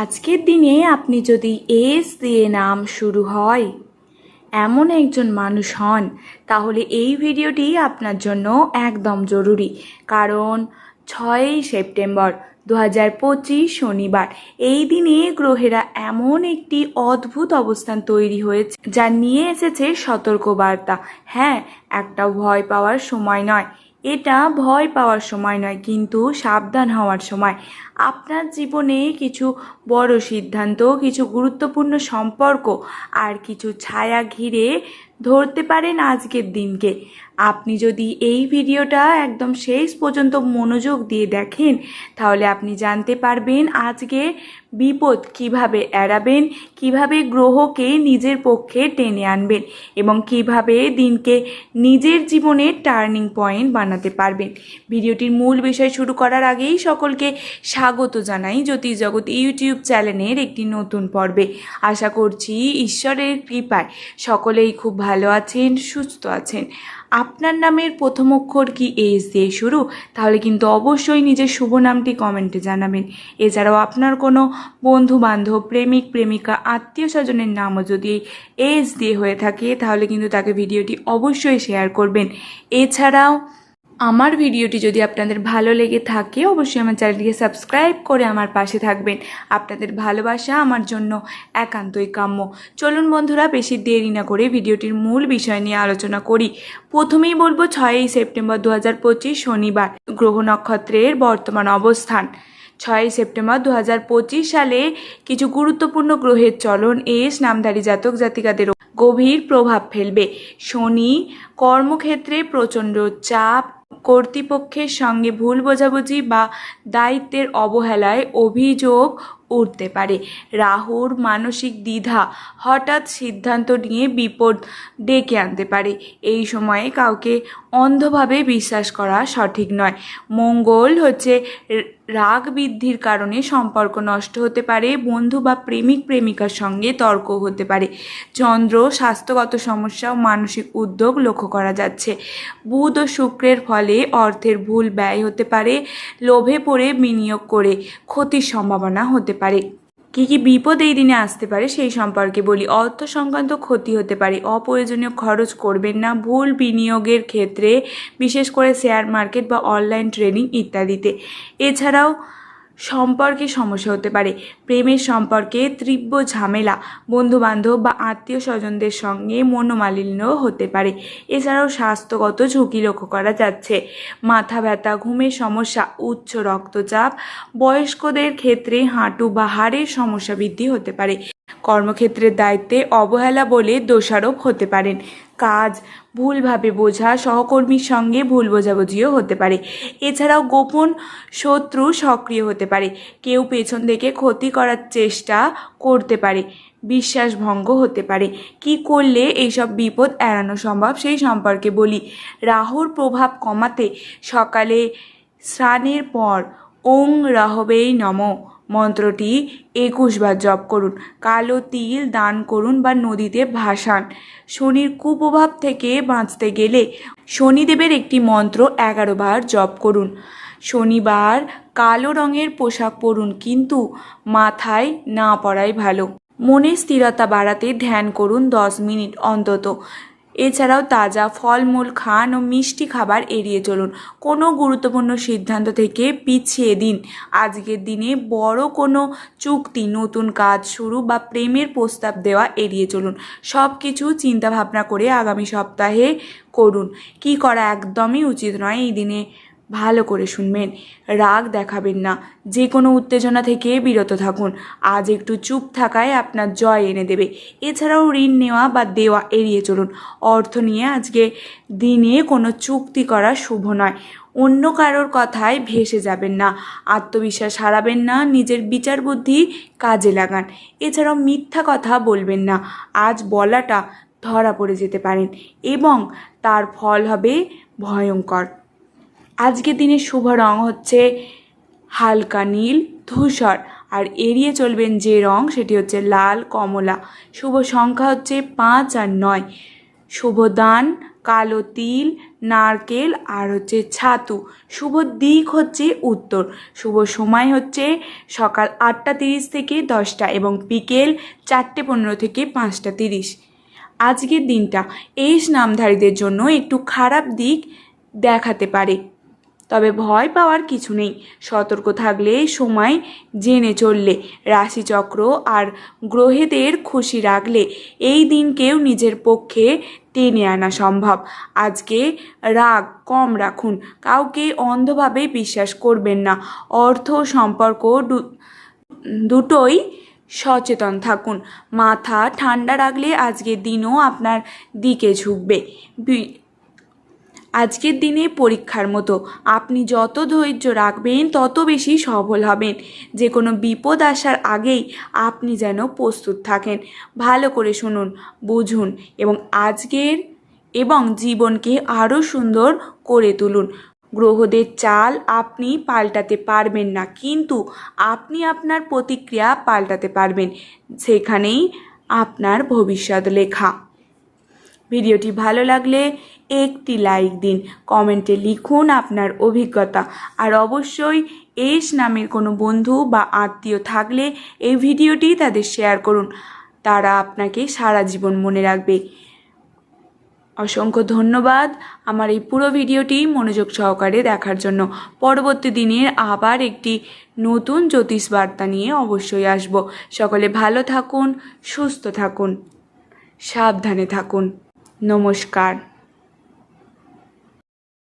আজকের দিনে আপনি যদি এস দিয়ে নাম শুরু হয়, এমন একজন মানুষ হন, তাহলে এই ভিডিওটি আপনার জন্য একদম জরুরি। কারণ ছয়ই সেপ্টেম্বর দু হাজার পঁচিশ শনিবার, এই দিনে গ্রহেরা এমন একটি অদ্ভুত অবস্থান তৈরি হয়েছে, যা নিয়ে এসেছে সতর্কবার্তা। হ্যাঁ একটা ভয় পাওয়ার সময় নয়। এটা ভয় পাওয়ার সময় নয়, কিন্তু সাবধান হওয়ার সময়। আপনার জীবনে কিছু বড় সিদ্ধান্ত, কিছু গুরুত্বপূর্ণ সম্পর্ক আর কিছু ছায়া ঘিরে ধরতে পারেন আজকের দিনকে। আপনি যদি এই ভিডিওটা একদম শেষ পর্যন্ত মনোযোগ দিয়ে দেখেন, তাহলে আপনি জানতে পারবেন আজকে বিপদ কীভাবে এড়াবেন, কীভাবে গ্রহকে নিজের পক্ষে টেনে আনবেন এবং কীভাবে দিনকে নিজের জীবনের টার্নিং পয়েন্ট বানাতে পারবেন। ভিডিওটির মূল বিষয় শুরু করার আগেই সকলকে স্বাগত জানাই জ্যোতিষ জগৎ ইউটিউব চ্যানেলের একটি নতুন পর্বে। আশা করছি ঈশ্বরের কৃপায় সকলেই খুব ভালো আছেন, সুস্থ আছেন? আপনার নামের প্রথম অক্ষর কি এস দিয়ে শুরু? তাহলে কিন্তু অবশ্যই নিজের শুভ নামটি কমেন্টে জানাবেন। এছাড়াও আপনার কোনো বন্ধু বান্ধব প্রেমিক, প্রেমিকা, আত্মীয় স্বজনের নামও যদি এস দিয়ে হয়ে থাকে, তাহলে কিন্তু তাকে ভিডিওটি অবশ্যই শেয়ার করবেন। এছাড়াও আমার ভিডিওটি যদি আপনাদের ভালো লেগে থাকে, অবশ্যই আমার চ্যানেলটিকে সাবস্ক্রাইব করে আমার পাশে থাকবেন। আপনাদের ভালোবাসা আমার জন্য একান্তই কাম্য। চলুন বন্ধুরা, বেশি দেরি না করে ভিডিওটির মূল বিষয় নিয়ে আলোচনা করি। প্রথমেই বলব, ছয়ই সেপ্টেম্বর দু হাজার পঁচিশ শনিবার, গ্রহ নক্ষত্রের বর্তমান অবস্থান। ছয়ই সেপ্টেম্বর দু হাজার পঁচিশ সালে কিছু গুরুত্বপূর্ণ গ্রহের চলন এস নামধারী জাতক জাতিকাদের গভীর প্রভাব ফেলবে। শনি কর্মক্ষেত্রে প্রচণ্ড চাপ কর্তৃপক্ষের সঙ্গে ভুল বোঝাবুঝি বা দায়িত্বের অবহেলায় অভিযোগ উঠতে পারে। রাহুর মানসিক দ্বিধা হঠাৎ সিদ্ধান্ত নিয়ে বিপদ ডেকে আনতে পারে। এই সময়ে কাউকে অন্ধভাবে বিশ্বাস করা সঠিক নয়। মঙ্গল হচ্ছে রাগ বৃদ্ধির কারণে সম্পর্ক নষ্ট হতে পারে, বন্ধু বা প্রেমিক প্রেমিকার সঙ্গে তর্ক হতে পারে। চন্দ্র, স্বাস্থ্যগত সমস্যা ও মানসিক উদ্যোগ লক্ষ্য করা যাচ্ছে। বুধ ও শুক্রের ফলে অর্থের ভুল ব্যয় হতে পারে, লোভে পড়ে বিনিয়োগ করে ক্ষতির সম্ভাবনা হতে পারে। কী কী বিপদ এই দিনে আসতে পারে সেই সম্পর্কে বলি। অর্থ সংক্রান্ত ক্ষতি হতে পারে। অপ্রয়োজনীয় খরচ করবেন না। ভুল বিনিয়োগের ক্ষেত্রে বিশেষ করে শেয়ার মার্কেট বা অনলাইন ট্রেডিং ইত্যাদিতে। এছাড়াও সম্পর্কে সমস্যা হতে পারে। প্রেমের সম্পর্কে তীব্র ঝামেলা, বন্ধুবান্ধব বা আত্মীয় স্বজনদের সঙ্গে মনোমালিন্য হতে পারে। এছাড়াও স্বাস্থ্যগত ঝুঁকি লক্ষ্য করা যাচ্ছে। মাথা ব্যথা, ঘুমের সমস্যা, উচ্চ রক্তচাপ, বয়স্কদের ক্ষেত্রে হাঁটু বা হাড়ের সমস্যা বৃদ্ধি হতে পারে। কর্মক্ষেত্রের দায়িত্বে অবহেলা বলে দোষারোপ হতে পারেন কাজ, ভুলভাবে বোঝা, সহকর্মীর সঙ্গে ভুল বোঝাবুঝিও হতে পারে। এছাড়াও গোপন শত্রু সক্রিয় হতে পারে। কেউ পেছন থেকে ক্ষতি করার চেষ্টা করতে পারে। বিশ্বাসভঙ্গ হতে পারে। কি করলে এইসব বিপদ এড়ানো সম্ভব সেই সম্পর্কে বলি। রাহুর প্রভাব কমাতে সকালে স্নানের পর ওং রাহবেই নম। মন্ত্রটি একুশ বার জপ করুন, কালো তিল দান করুন বা নদীতে ভাসান। শনির কুপ্রভাব থেকে বাঁচতে গেলে শনিদেবের একটি মন্ত্র এগারো বার জপ করুন। শনিবার কালো রঙের পোশাক পরুন, কিন্তু মাথায় না পরাই ভালো। মনের স্থিরতা বাড়াতে ধ্যান করুন দশ মিনিট অন্তত। এছাড়াও তাজা ফলমূল, খান ও মিষ্টি খাবার এড়িয়ে চলুন। কোনো গুরুত্বপূর্ণ সিদ্ধান্ত থেকে পিছিয়ে দিন। আজকের দিনে বড় কোনো চুক্তি, নতুন কাজ শুরু বা প্রেমের প্রস্তাব দেওয়া এড়িয়ে চলুন। সব কিছু চিন্তাভাবনা করে আগামী সপ্তাহে করুন। কি করা একদমই উচিত নয় এই দিনে ভালো করে শুনবেন। রাগ দেখাবেন না। যে কোনো উত্তেজনা থেকে বিরত থাকুন। আজ একটু চুপ থাকায় আপনার জয় এনে দেবে। এছাড়াও ঋণ নেওয়া বা দেওয়া এড়িয়ে চলুন। অর্থ নিয়ে আজকে দিনে কোনো চুক্তি করা শুভ নয়। অন্য কারোর কথায় ভেসে যাবেন না। আত্মবিশ্বাস হারাবেন না। নিজের বিচার বুদ্ধি কাজে লাগান। এছাড়াও মিথ্যা কথা বলবেন না। আজ বলাটা ধরা পড়ে যেতে পারেন। এবং তার ফল হবে ভয়ঙ্কর। আজকের দিনের শুভ রং হচ্ছে হালকা নীল, ধূসর। আর এড়িয়ে চলবেন যে রং, সেটি হচ্ছে লাল, কমলা। শুভ সংখ্যা হচ্ছে পাঁচ আর নয়। শুভ দান, কালো তিল, নারকেল আর হচ্ছে ছাতু। শুভ দিক হচ্ছে উত্তর। শুভ সময় হচ্ছে সকাল আটটা তিরিশ থেকে দশটা এবং বিকেল চারটে পনেরো থেকে পাঁচটা তিরিশ। আজকের দিনটা এস নামধারীদের জন্য একটু খারাপ দিক দেখাতে পারে। তবে ভয় পাওয়ার কিছু নেই। সতর্ক থাকলে সময় জেনে চললে, রাশিচক্র আর গ্রহেদের খুশি রাখলে এই দিনকেও নিজের পক্ষে টেনে আনা সম্ভব। আজকে রাগ কম রাখুন, কাউকে অন্ধভাবে বিশ্বাস করবেন না। অর্থ, সম্পর্ক দুটোই সচেতন থাকুন। মাথা ঠান্ডা রাখলে আজকের দিনও আপনার দিকে ঝুঁকবে। আজকের দিনে পরীক্ষার মতো। আপনি যত ধৈর্য রাখবেন, তত বেশি সফল হবেন। যে কোনো বিপদ আসার আগেই আপনি যেন প্রস্তুত থাকেন। ভালো করে শুনুন, বুঝুন এবং আজকের এবং জীবনকে আরও সুন্দর করে তুলুন। গ্রহদের চাল আপনি পাল্টাতে পারবেন না, কিন্তু আপনি আপনার প্রতিক্রিয়া পাল্টাতে পারবেন। সেখানেই আপনার ভবিষ্যৎ লেখা। ভিডিওটি ভালো লাগলে একটি লাইক দিন, কমেন্টে লিখুন আপনার অভিজ্ঞতা। আর অবশ্যই এস নামের কোনো বন্ধু বা আত্মীয় থাকলে এই ভিডিওটি তাদের শেয়ার করুন। তারা আপনাকে সারা জীবন মনে রাখবে। অসংখ্য ধন্যবাদ আমার এই পুরো ভিডিওটি মনোযোগ সহকারে দেখার জন্য। পরবর্তী দিনের আবার একটি নতুন জ্যোতিষ বার্তা নিয়ে অবশ্যই আসব। সকলে ভালো থাকুন, সুস্থ থাকুন, সাবধানে থাকুন। নমস্কার।